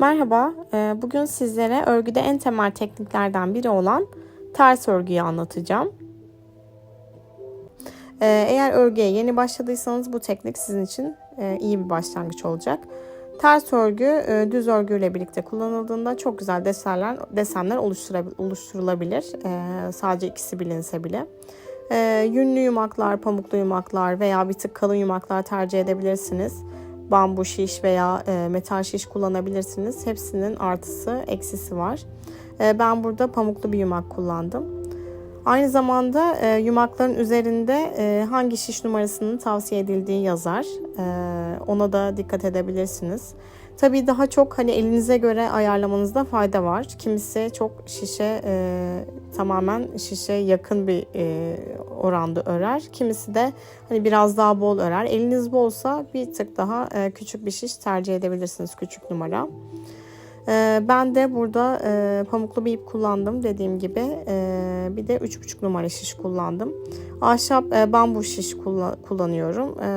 Merhaba, e, bugün sizlere örgüde en temel tekniklerden biri olan ters örgüyü anlatacağım. E, Eğer örgüye yeni başladıysanız bu teknik sizin için e, iyi bir başlangıç olacak. Ters örgü düz örgüyle birlikte kullanıldığında çok güzel desenler, desenler oluşturulabilir. Sadece ikisi bilinse bile. Yünlü yumaklar, pamuklu yumaklar veya bir tık kalın yumaklar tercih edebilirsiniz bambu şiş veya e, metal şiş kullanabilirsiniz. Hepsinin artısı eksisi var. E, ben burada pamuklu bir yumak kullandım. Aynı zamanda e, yumakların üzerinde e, hangi şiş numarasının tavsiye edildiği yazar. E, ona da dikkat edebilirsiniz. Tabii daha çok hani elinize göre ayarlamanızda fayda var. Kimisi çok şişe e, tamamen şişe yakın bir e, oranda örer. Kimisi de hani biraz daha bol örer. Eliniz bolsa bir tık daha e, küçük bir şiş tercih edebilirsiniz küçük numara. E, ben de burada e, pamuklu bir ip kullandım dediğim gibi. E, bir de 3,5 numara şiş kullandım. Ahşap e, bambu şiş kullan- kullanıyorum. E,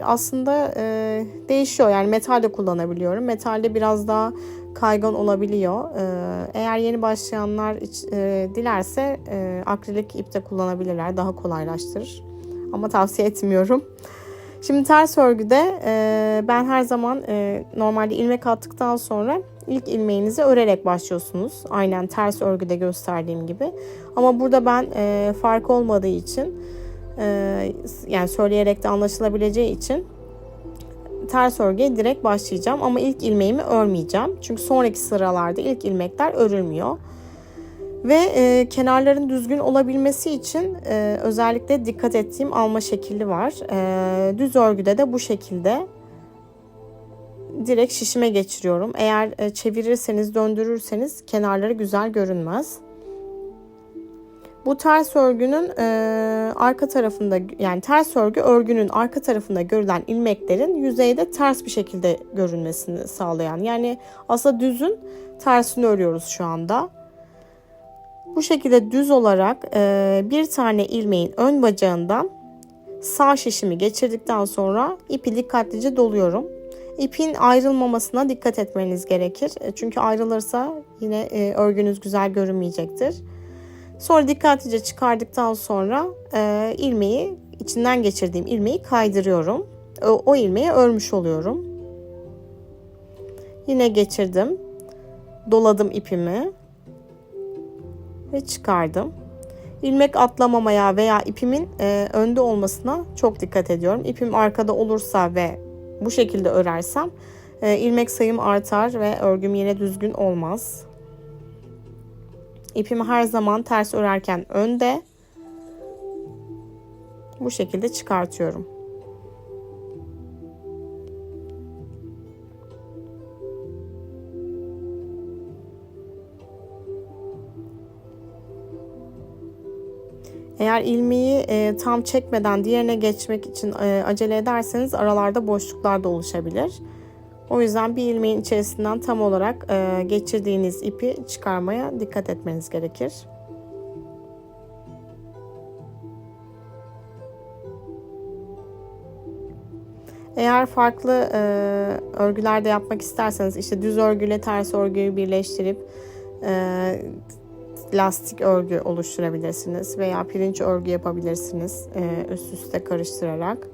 aslında e, değişiyor yani metal de kullanabiliyorum. Metalde biraz daha kaygan olabiliyor. E, eğer yeni başlayanlar e, dilerse e, akrilik ip de kullanabilirler. Daha kolaylaştırır. Ama tavsiye etmiyorum. Şimdi ters örgüde e, ben her zaman e, normalde ilmek attıktan sonra ilk ilmeğinizi örerek başlıyorsunuz. Aynen ters örgüde gösterdiğim gibi. Ama burada ben e, fark olmadığı için e, yani söyleyerek de anlaşılabileceği için ters örgüye direkt başlayacağım. Ama ilk ilmeğimi örmeyeceğim. Çünkü sonraki sıralarda ilk ilmekler örülmüyor. Ve e, kenarların düzgün olabilmesi için e, özellikle dikkat ettiğim alma şekli var. E, düz örgüde de bu şekilde direkt şişime geçiriyorum. Eğer e, çevirirseniz, döndürürseniz kenarları güzel görünmez. Bu ters örgünün e, arka tarafında yani ters örgü örgünün arka tarafında görülen ilmeklerin yüzeyde ters bir şekilde görünmesini sağlayan. Yani aslında düzün tersini örüyoruz şu anda. Bu şekilde düz olarak e, bir tane ilmeğin ön bacağından sağ şişimi geçirdikten sonra ipi dikkatlice doluyorum. İpin ayrılmamasına dikkat etmeniz gerekir. E, Çünkü ayrılırsa yine e, örgünüz güzel görünmeyecektir. Sonra dikkatlice çıkardıktan sonra e, ilmeği içinden geçirdiğim ilmeği kaydırıyorum. O, o ilmeği örmüş oluyorum. Yine geçirdim. Doladım ipimi ve çıkardım. İlmek atlamamaya veya ipimin e, önde olmasına çok dikkat ediyorum. İpim arkada olursa ve bu şekilde örersem e, ilmek sayım artar ve örgüm yine düzgün olmaz. İpimi her zaman ters örerken önde bu şekilde çıkartıyorum. Eğer ilmeği e, tam çekmeden diğerine geçmek için e, acele ederseniz aralarda boşluklar da oluşabilir. O yüzden bir ilmeğin içerisinden tam olarak e, geçirdiğiniz ipi çıkarmaya dikkat etmeniz gerekir. Eğer farklı e, örgülerde yapmak isterseniz işte düz örgüyle ters örgüyü birleştirip e, lastik örgü oluşturabilirsiniz veya pirinç örgü yapabilirsiniz e, üst üste karıştırarak.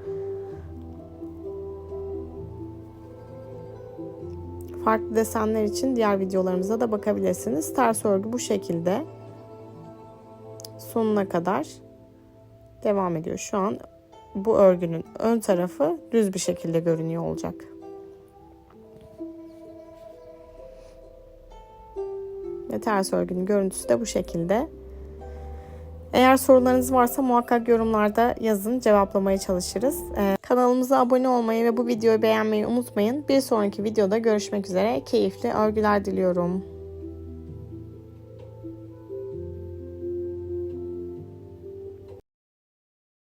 Farklı desenler için diğer videolarımıza da bakabilirsiniz. Ters örgü bu şekilde sonuna kadar devam ediyor. Şu an bu örgünün ön tarafı düz bir şekilde görünüyor olacak. Ve ters örgünün görüntüsü de bu şekilde. Eğer sorularınız varsa muhakkak yorumlarda yazın cevaplamaya çalışırız. Ee, kanalımıza abone olmayı ve bu videoyu beğenmeyi unutmayın. Bir sonraki videoda görüşmek üzere. Keyifli örgüler diliyorum.